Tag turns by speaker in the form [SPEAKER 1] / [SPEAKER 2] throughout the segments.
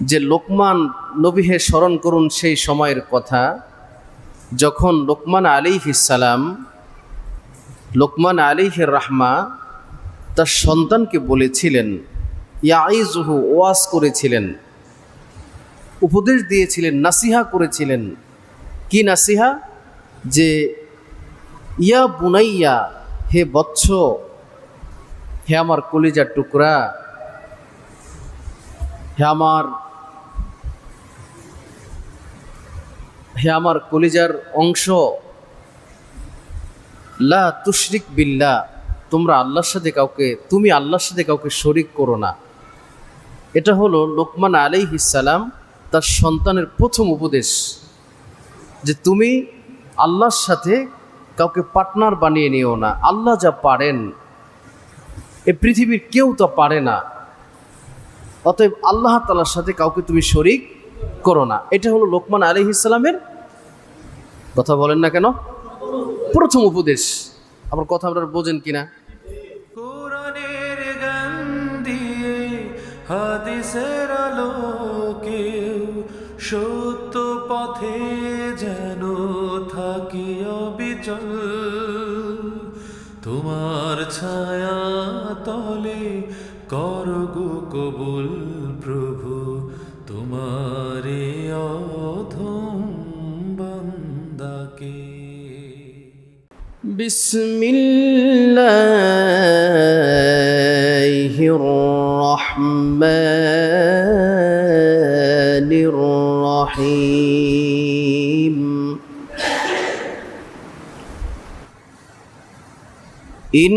[SPEAKER 1] যে লোকমান নবীহে স্মরণ করুন সেই সময়ের কথা, যখন লোকমান আলিহিসাল্লাম লোকমান আলিহের রাহমা তার সন্তানকে বলেছিলেন ইয়াইজহু ওয়াজ করেছিলেন, উপদেশ দিয়েছিলেন, নাসিহা করেছিলেন। কি নাসিহা? যে, ইয়া বুনাইয়া, হে বৎস, হে আমার কলিজার টুকরা, হে আমার হে আমার কলিজার অংশ, লা তুশরিক বিল্লা তোমরা আল্লাহর সাথে কাউকে, তুমি আল্লাহর সাথে কাউকে শরিক করো না। এটা হলো লোকমান আলাইহিসালাম তার সন্তানের প্রথম উপদেশ, যে তুমি আল্লাহর সাথে কাউকে পার্টনার বানিয়ে নিও না। আল্লাহ যা পারেন, এ পৃথিবীর কেউ তা পারে না। অতএব আল্লাহ তালার সাথে কাউকে তুমি শরিক করো না। এটা হলো লোকমান আলী ইসলামের কথা বলেন না কেন? প্রথম উপদেশ। আমার কথা আপনারা বোঝেন কিনা?
[SPEAKER 2] কোরআনের গান দিয়ে হাদিসের আলোকে সত্য পথে যেন থাকি অবিচল। তোমার ছায়া তলে করগু কবুল প্রভু। তোমারে অধম বন্দাকে
[SPEAKER 1] বিসমিল্লাহির রহমানির রহিম ইন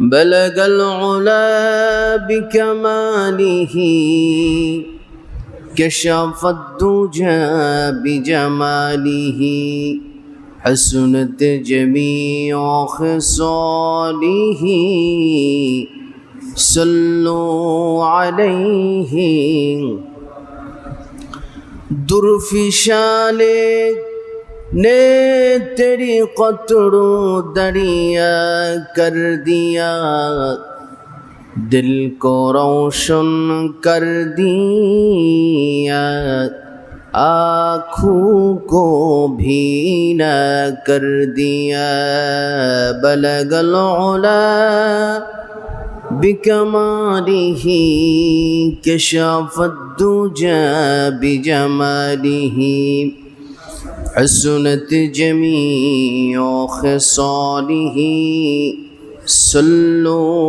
[SPEAKER 1] بلغ العلا بكماله كشف الدجى بجماله. حسنت جميع خصاله. صلوا عليه. درفشاله نے تیری قطروں دریا کر دیا دل کو روشن کر دیا آنکھوں کو بھینا کر دیا بلغ العلا بكماله كشف الدجى بجماله حسنت جميع خصاله صلوا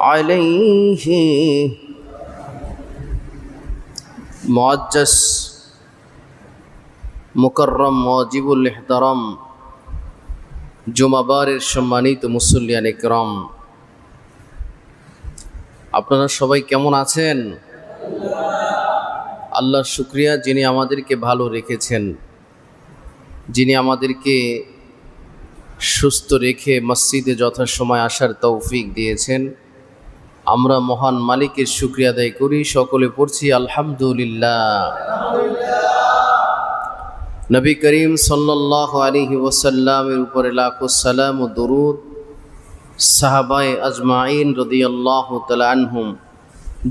[SPEAKER 1] عليه মুআজ্জাস মুকররম ওয়াজিবুল ইহতারাম জুমাবারের সম্মানিত মুসল্লিয়ান ইকরাম আপনারা সবাই কেমন আছেন আল্লাহর শুক্রিয়া যিনি আমাদেরকে ভালো রেখেছেন, যিনি আমাদেরকে সুস্থ রেখে মসজিদে যথাসময় আসার তৌফিক দিয়েছেন। আমরা মহান মালিকের শুক্রিয়া আদায় করি, সকলে পড়ছি আলহামদুলিল্লাহ। নবী করিম সাল্লাহ আলিহি ওসাল্লামের উপরে লাখো সালাম ও দরুদ, সাহাবায় আজমাইন রদিয়াল্লাহ আনহুম।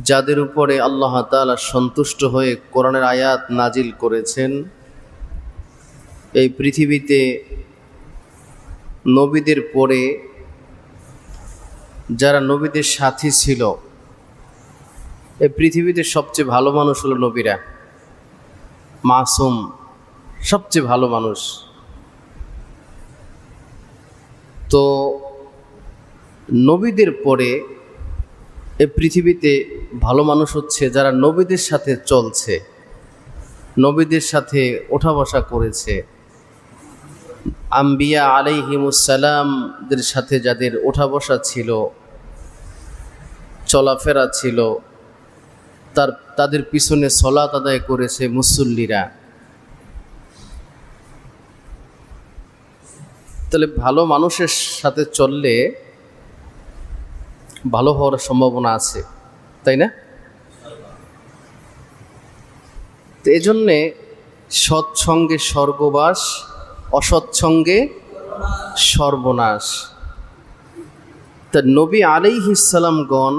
[SPEAKER 1] যাদের উপরে আল্লাহ তালা সন্তুষ্ট হয়ে কোরআনের আয়াত নাজিল করেছেন, এই পৃথিবীতে নবীদের পরে যারা নবীদের সাথী ছিল এই পৃথিবীতে সবচেয়ে ভালো মানুষ হলো নবীরা। মাসুম সবচেয়ে ভালো মানুষ। তো নবীদের পরে এ পৃথিবীতে ভালো মানুষ হচ্ছে যারা নবীদের সাথে চলছে, নবীদের সাথে ওঠা বসা করেছে। আম্বিয়া আলাইহিমুসালামদের সাথে যাদের ওঠা বসা ছিল, চলাফেরা ছিল, তার, তাদের পিছনে সলাত আদায় করেছে মুসল্লিরা। তাহলে ভালো মানুষের সাথে চললে ভালো হওয়ার সম্ভাবনা আছে, তাই না? তো এজন্যে সৎসঙ্গে স্বর্গবাস, অসৎসঙ্গে সর্বনাশ। তা নবী আলাইহিসালামগণ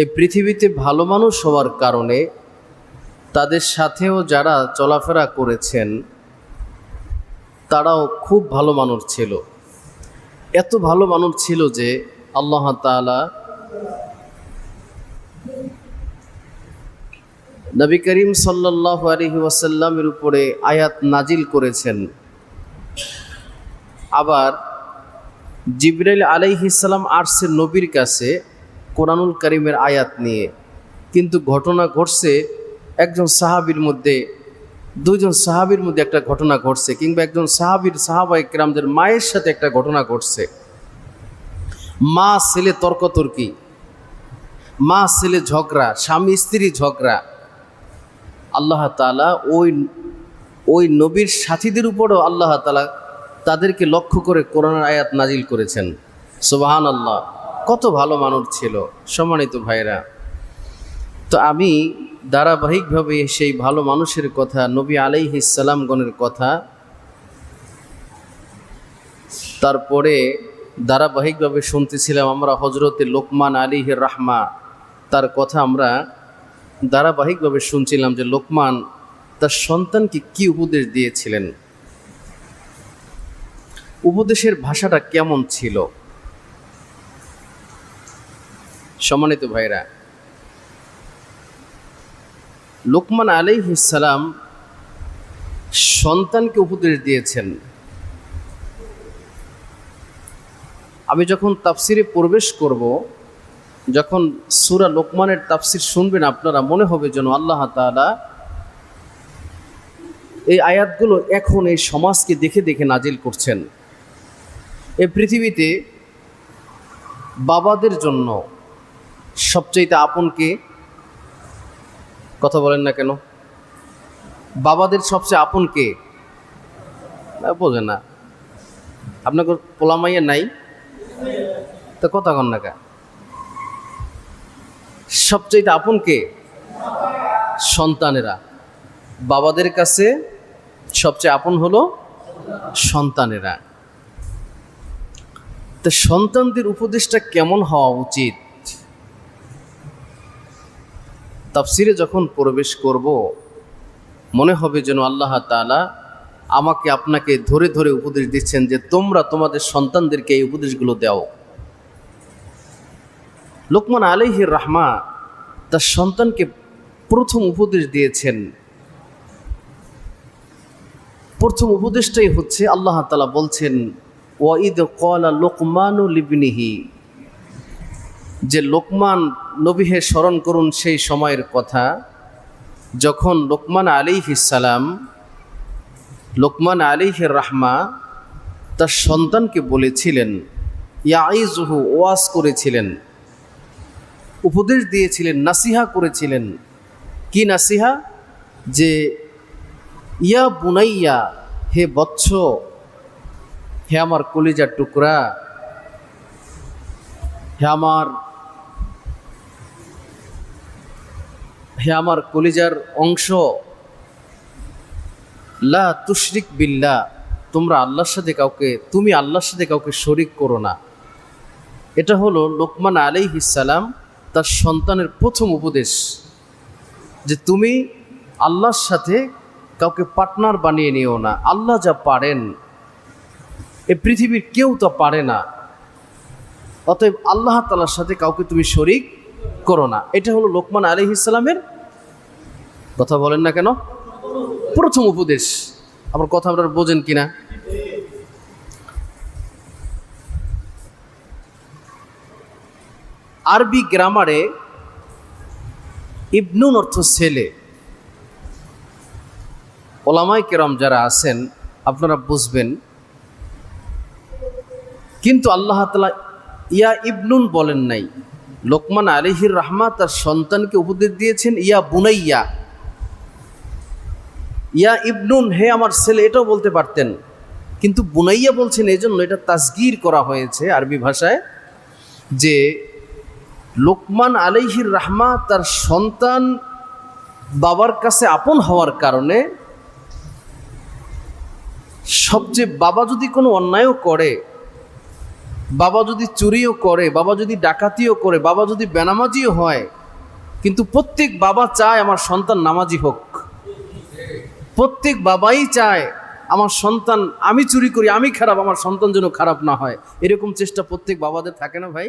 [SPEAKER 1] এই পৃথিবীতে ভালো মানুষ হওয়ার কারণে তাদের সাথেও যারা চলাফেরা করেছেন, তারাও খুব ভালো মানুষ ছিল। এত ভালো মানুষ ছিল যে আল্লাহ তাআলা নবী করিম সাল্লাহ আলহি ওয়াসাল্লামের উপরে আয়াত নাজিল করেছেন। আবার জিবরাইল আলাইহিসাল্লাম আসছে নবীর কাছে কোরআনুল করিমের আয়াত নিয়ে। কিন্তু ঘটনা ঘটছে একজন সাহাবির মধ্যে দুজন সাহাবির মধ্যে একটা ঘটনা ঘটছে, কিংবা একজন সাহাবির সাহাবাই কেরামদের মায়ের সাথে একটা ঘটনা ঘটছে। মা, ছেলে তর্কতর্কি। মা, ছেলে ঝগড়া, স্বামী, স্ত্রী ঝগড়া। আল্লাহ তালা ওই ওই নবীর সাথীদের উপরও আল্লাহ তালা তাদেরকে লক্ষ্য করে করোনার আয়াত নাজিল করেছেন। সুবাহান আল্লাহ কত ভালো মানুষ ছিল, সম্মানিত ভাইরা তো আমি ধারাবাহিকভাবে সেই ভালো মানুষের কথা, নবী আলাইহিসালামগণের কথা, তারপরে ধারাবাহিকভাবে শুনতেছিলাম আমরা হজরতে লোকমান আলিহের রাহমা, তার কথা আমরা ধারাবাহিকভাবে শুনছিলাম যে লোকমান তার সন্তানকে কি উপদেশ দিয়েছিলেন? উপদেশের ভাষাটা কেমন ছিল? সম্মানিত ভাইরা লোকমান আলাইহিসালাম সন্তানকে উপদেশ দিয়েছেন। আমি যখন তাফসিরে প্রবেশ করব, যখন সুরা লোকমানের তাফসির শুনবেন, আপনারা মনে হবে যেন আল্লাহ তাআলা এই আয়াতগুলো এখন এই সমাজকে দেখে দেখে নাজিল করছেন। এই পৃথিবীতে বাবাদের জন্য সবচাইতে আপনকে কথা বলেন না কেন? বাবাদের সবচেয়ে আপন কে? বোঝে না। আপনাকে পোলামাইয়া নাই? তো কথা কন না কা সবচেয়ে আপন কে? সন্তানেরা। বাবাদের কাছে সবচেয়ে আপন হলো সন্তানেরা। তো সন্তানদের উপদেশটা কেমন হওয়া উচিত? তাফসিরে যখন প্রবেশ করব, মনে হবে যেন আল্লাহ তাআলা আমাকে আপনাকে ধরে ধরে উপদেশ দিচ্ছেন যে তোমরা তোমাদের সন্তানদেরকে এই উপদেশগুলো দাও। লোকমান আলাইহির রাহমা তার সন্তানকে প্রথম উপদেশ দিয়েছেন। প্রথম উপদেশটাই হচ্ছে আল্লাহ তাআলা বলছেন ওয়াইদ কলা লোকমানু লিবনিহি। যে লোকমান নবীহে স্মরণ করুন সেই সময়ের কথা, যখন লোকমান আলিহিসালাম লোকমান আলিহের রাহমা তার সন্তানকে বলেছিলেন ইয়াইজহু ওয়াজ করেছিলেন, উপদেশ দিয়েছিলেন, নাসিহা করেছিলেন। কি নাসিহা? যে, ইয়া বুনাইয়া, হে বৎস, হে আমার কলিজার টুকরা, হে আমার হে আমার কলিজার অংশ, লা তুশরিক বিল্লা তোমরা আল্লাহর সাথে কাউকে, তুমি আল্লাহর সাথে কাউকে শরিক করো না। এটা হলো লোকমান আলাইহিসালাম তার সন্তানের প্রথম উপদেশ, যে তুমি আল্লাহর সাথে কাউকে পার্টনার বানিয়ে নিও না। আল্লাহ যা পারেন, এ পৃথিবীর কেউ তা পারে না। অতএব আল্লাহ তালার সাথে কাউকে তুমি শরিক করো না। এটা হলো লোকমান আলী ইসলামের কথা বলেন না কেন? প্রথম উপদেশ। আবার কথা আপনারা বোঝেন কিনা? আরবি গ্রামারে ইবনুন অর্থ ছেলে। ওলামাই কেরাম যারা আছেন, আপনারা বুঝবেন। কিন্তু আল্লাহ তালা ইয়া ইবনুন বলেন নাই। লোকমান আলিহির রহমা তার সন্তানকে উপদেশ দিয়েছেন, ইয়া বুনাইয়া। ইয়া ইবনুন, হে আমার ছেলে, এটাও বলতে পারতেন। কিন্তু বুনাইয়া বলছেন এই জন্য এটা তাসগির করা হয়েছে আরবি ভাষায় যে লোকমান আলাইহির রাহমা তার সন্তান বাবার কাছে আপন হওয়ার কারণে সবচেয়ে বাবা যদি কোনো অন্যায়ও করে বাবা যদি চুরিও করে, বাবা যদি ডাকাতিও করে, বাবা যদি বেনামাজিও হয়, কিন্তু প্রত্যেক বাবা চায় আমার সন্তান নামাজি হোক। প্রত্যেক বাবাই চায় আমার সন্তান আমি চুরি করি, আমি খারাপ, আমার সন্তান যেন খারাপ না হয়। এরকম চেষ্টা প্রত্যেক বাবাদের থাকে না ভাই?